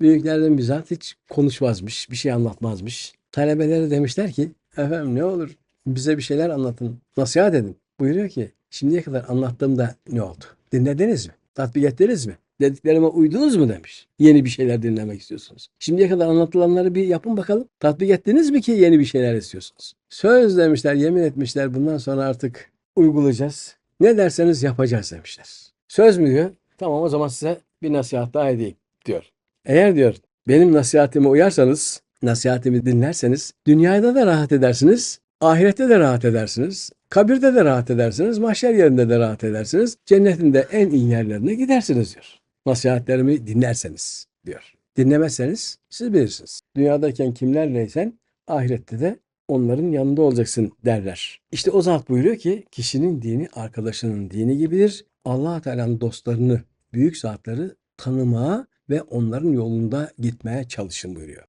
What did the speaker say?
Büyüklerden bizzat hiç konuşmazmış, bir şey anlatmazmış. Talebeleri demişler ki, efendim ne olur bize bir şeyler anlatın, nasihat edin. Buyuruyor ki, şimdiye kadar anlattığımda ne oldu? Dinlediniz mi? Tatbik ettiniz mi? Dediklerime uydunuz mu demiş. Yeni bir şeyler dinlemek istiyorsunuz. Şimdiye kadar anlatılanları bir yapın bakalım. Tatbik ettiniz mi ki yeni bir şeyler istiyorsunuz? Söz demişler, yemin etmişler. Bundan sonra artık uygulayacağız. Ne derseniz yapacağız demişler. Söz mü diyor? Tamam o zaman size bir nasihat daha edeyim diyor. Eğer diyor benim nasihatime uyarsanız, nasihatimi dinlerseniz dünyada da rahat edersiniz, ahirette de rahat edersiniz, kabirde de rahat edersiniz, mahşer yerinde de rahat edersiniz, cennetin de en iyi yerlerine gidersiniz diyor. Nasihatlerimi dinlerseniz diyor. Dinlemezseniz siz bilirsiniz. Dünyadayken kimlerleysen ahirette de onların yanında olacaksın derler. İşte o zat buyuruyor ki kişinin dini arkadaşının dini gibidir. allah Teala'nın dostlarını, büyük zatları tanımaya ve onların yolunda gitmeye çalışın buyuruyor.